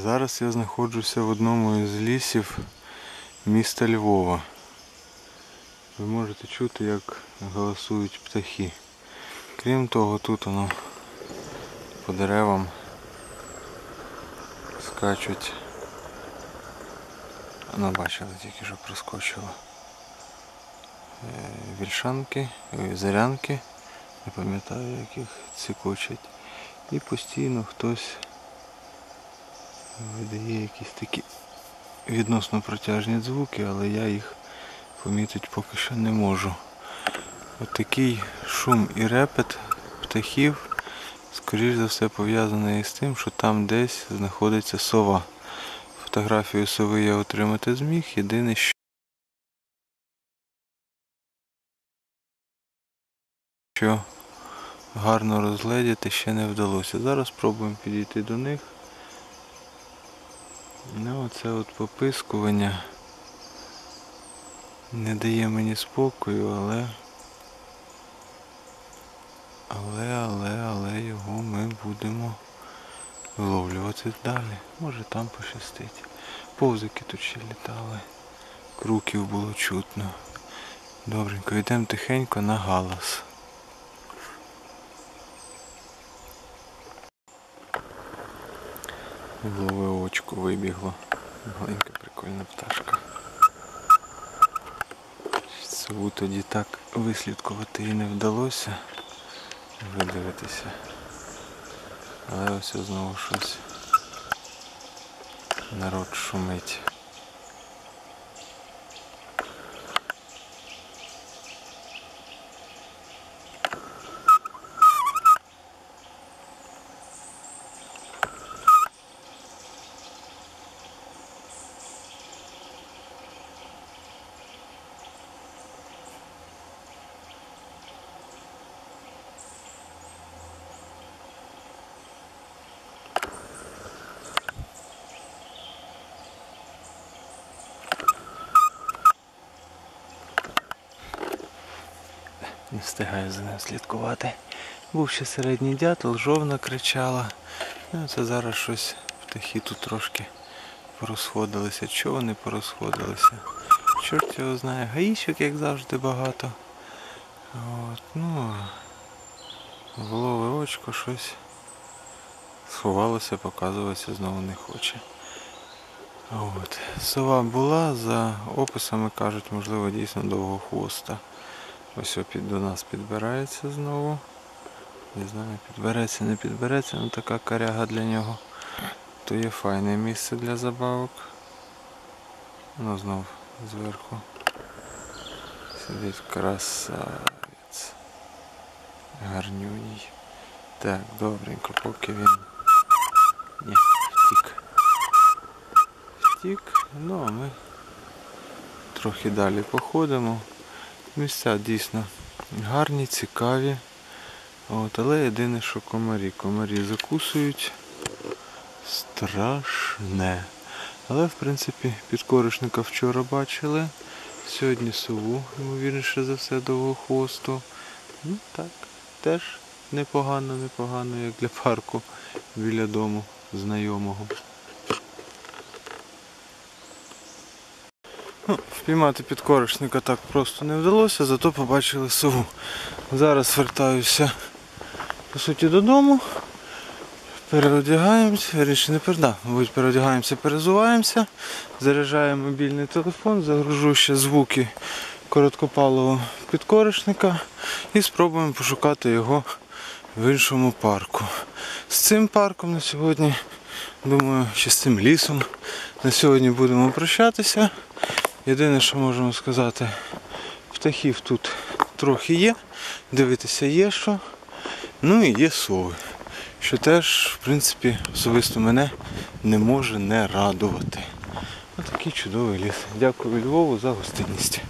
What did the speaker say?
Зараз я знаходжуся в одному із лісів міста Львова. Ви можете чути, як голосують птахи. Крім того, тут воно по деревам скачуть. Ну, бачили, тільки що проскочило. Е, Вільшанки, е, зарянки, не пам'ятаю, яких цикочать. І постійно хтось видає якісь такі відносно протяжні звуки, але я їх помітити поки що не можу. От шум і репет птахів, скоріш за все, пов'язаний із тим, що там десь знаходиться сова. Фотографію сови я отримати зміг. Єдине, що гарно розгледіти ще не вдалося. Зараз спробуємо підійти до них. Ну, оце от попискування не дає мені спокою, але але, але, але його ми будемо виловлювати далі. Може там пощастить. Повзики тут ще літали. Круків було чутно. Добренько, йдемо тихенько на галас. Голове очко вибігло. Маленька прикольна пташка. Сову тоді так вислідкувати і не вдалося видивитися. Але ось знову щось. Народ шумить. Не встигаю за ним слідкувати. Був ще середній дятел, жовна кричала. Ну, це зараз щось птахи тут трошки порозходилися. Чого вони порозходилися? Чорт його знає, гаїчок, як завжди, багато. От, ну, голове очко щось сховалося, показуватися знову не хоче. От. Сова була, за описами кажуть, можливо, дійсно довгохвоста. Ось опід до нас підбирається знову. Не знаю, підбереться, не підбереться, ну така коряга для нього. То є файне місце для забавок. Ну знов зверху. Сидить красавець. Гарнюній. Так, добренько, поки він... Ні, втік. Втік, ну а ми трохи далі походимо. Місця дійсно гарні, цікаві. От, але єдине, що комарі. Комарі закусують страшне. Але в принципі підкоришника вчора бачили. Сьогодні сову, ймовірніше за все, довгохвосту. Ну так, теж непогано, непогано, як для парку біля дому знайомого. Ну, Впіймати підкоришника так просто не вдалося, зато побачили сову. Зараз вертаюся по суті додому. Переодягаємося, вірніше не перда, мабуть, переодягаємося, перезуваємося, заряджаємо мобільний телефон, загружу ще звуки короткопалого підкоришника і спробуємо пошукати його в іншому парку. З цим парком на сьогодні, думаю, ще з цим лісом на сьогодні будемо прощатися. Єдине, що можемо сказати, птахів тут трохи є, дивитися є що. Ну і є сови, що теж, в принципі, особисто мене не може не радувати. Ось такий чудовий ліс. Дякую Львову за гостинність.